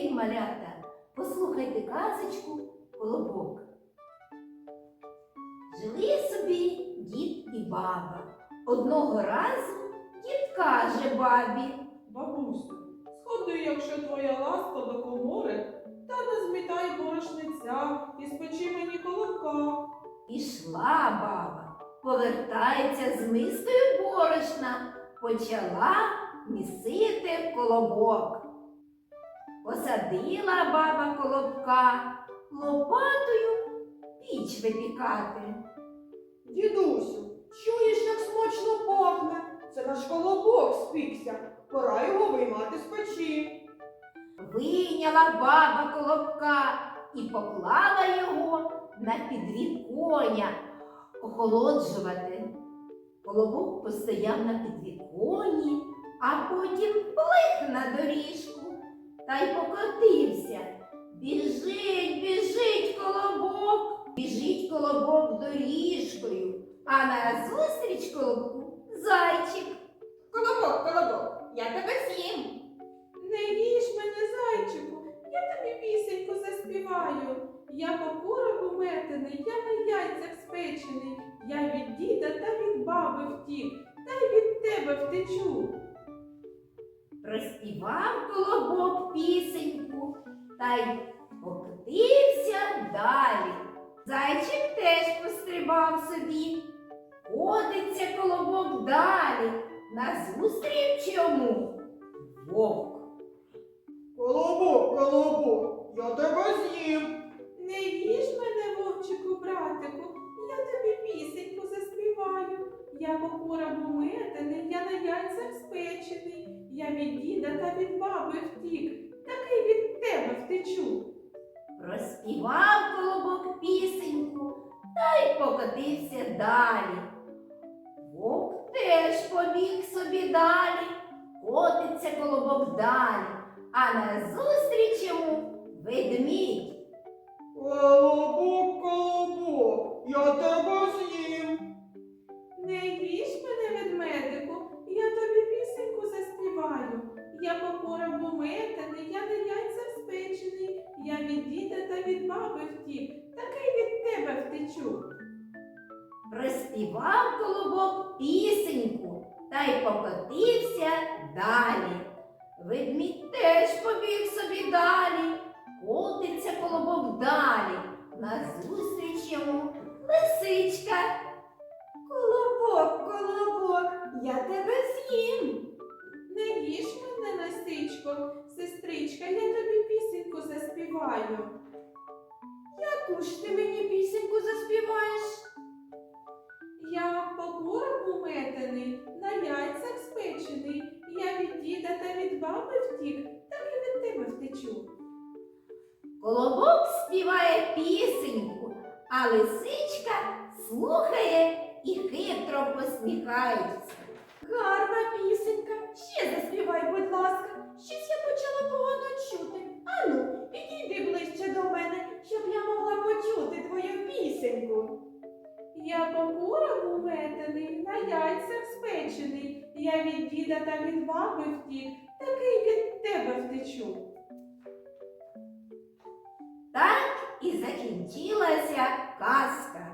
день, малята! Послухайте казочку Колобок. Жили собі дід і баба. Одного разу дід каже бабі. Бабусю, сходи, якщо твоя ласка до комори, та не змітай борошниця і спечи мені колобка. Пішла баба, повертається з мискою борошна, почала місити колобок. Посадила баба колобка лопатою піч випікати. Дідусю, чуєш, як смачно пахне? Це наш колобок спікся. Пора його виймати з печі. Вийняла баба колобка і поклала його на підвіконня охолоджувати. Колобок постояв на підвіконні, а потім плих на доріжку та й покотився. Біжить, біжить колобок, біжить колобок доріжкою, а назустріч колобку зайчик. Колобок, колобок, я тебе з'їм. Не їж мене, зайчику, я тобі пісеньку заспіваю. Я по коробу метений, я на яйцях спечений, я від діда та від баби втік, та й від тебе втечу. Проспівав колобок пісеньку та й покотився далі. Зайчик теж пострибав собі. Ходиться колобок далі. Назустріч йому вовк. Колобок, колобок, я тебе з'їм. Не їж мене, вовчику, братику, я тобі пісеньку заспіваю. Я по коробу я на яйцях спечений, я від діда та від баби втік, такий від тебе втечу. Розпівав колобок пісеньку та й покотився далі. Вовк теж побіг собі далі, котиться колобок далі, а назустріч йому ведмідь. Колобок, колобок, я тебе з'їм. Не їж мене, ведмедику, я тобі заспіваю. Я по коробу я на яйцях спечений, я від діда та від баби втік, такий від тебе втечу. Розпівав колобок пісеньку та й покотився далі. Ведмідь теж побіг собі далі, котиться колобок далі. Назустріч йому лисичка. Заспіваю. Яку ж ти мені пісеньку заспіваєш? Я по коробу метений, на яйцях спечений, я від діда та від баби втік, так і від тебе втечу. Колобок співає пісеньку, а лисичка слухає і хитро посміхається. Гарна пісенька, ще заспівай, будь ласка. Щось По коробу метений, на яйцях спечений, я від діда та від баби втік, такий від тебе втечу. Так і закінчилася казка.